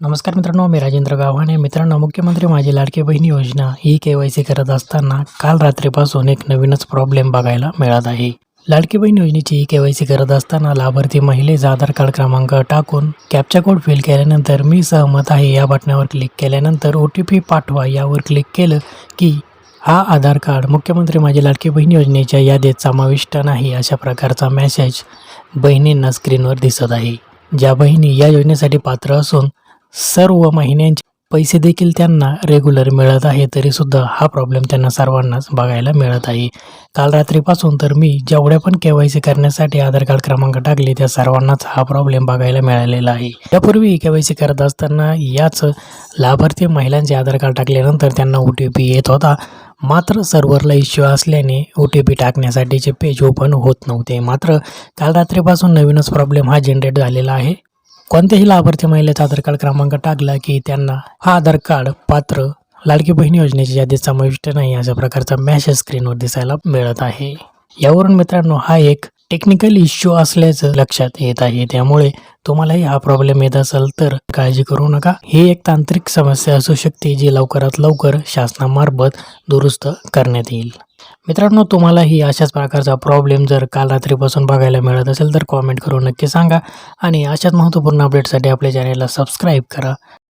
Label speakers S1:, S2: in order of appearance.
S1: नमस्कार मित्रांनो मी राजेंद्र गावहाणे. मित्रांनो मुख्यमंत्री माझी लाडकी बहिणी योजना ही के वाय सी करत असताना काल रात्रीपासून एक नवीनच प्रॉब्लेम बघायला मिळत आहे. लाडकी बहीण योजनेची के वाय सी करत असताना लाभार्थी महिलेचा आधार कार्ड क्रमांक टाकून कॅप्चा कोड फिल केल्यानंतर मी सहमत आहे. या बटणावर क्लिक केल्यानंतर ओ टी पी पाठवा. यावर क्लिक केलं की हा आधार कार्ड मुख्यमंत्री माझी लाडकी बहीण योजनेच्या यादीत समाविष्ट नाही अशा प्रकारचा मेसेज बहिणींना स्क्रीनवर दिसत आहे. ज्या बहिणी या योजनेसाठी पात्र असून सर्व महिन्यांचे पैसे देखील त्यांना रेग्युलर मिळत आहे तरीसुद्धा हा प्रॉब्लेम त्यांना सर्वांनाच बघायला मिळत आहे. काल रात्रीपासून तर मी जेवढ्या पण के वाय सी करण्यासाठी आधार कार्ड क्रमांक टाकले त्या सर्वांनाच हा प्रॉब्लेम बघायला मिळालेला आहे. यापूर्वी के वाय सी करत असताना याच लाभार्थी महिलांचे आधार कार्ड टाकल्यानंतर त्यांना ओ टी पी येत होता. मात्र सर्व्हरला इश्यू असल्याने ओ टी पी टाकण्यासाठीचे पेज ओपन होत नव्हते. मात्र काल रात्रीपासून नवीनच प्रॉब्लेम हा जनरेट झालेला आहे. कोणत्याही लाभार्थी महिलेचा आधार कार्ड क्रमांक टाकला की त्यांना हा आधार कार्ड पात्र लाडकी बहीण योजनेच्या यादीत समाविष्ट नाही अशा प्रकारचा मॅसेज स्क्रीनवर दिसायला मिळत आहे. यावरून मित्रांनो हा एक टेक्निकल इश्यू असल्याचं लक्षात येत आहे. त्यामुळे तुम्हालाही हा प्रॉब्लेम येत असेल तर काळजी करू नका. ही एक तांत्रिक समस्या असू शकते जी लवकरात लवकर शासनामार्फत दुरुस्त करण्यात येईल. मित्रांनो तुम्हालाही अशाच प्रकारचा प्रॉब्लेम जर काल रात्रीपासून बघायला मिळत असेल तर कॉमेंट करून नक्की सांगा. आणि अशाच महत्त्वपूर्ण अपडेटसाठी आपल्या चॅनेलला सबस्क्राईब करा.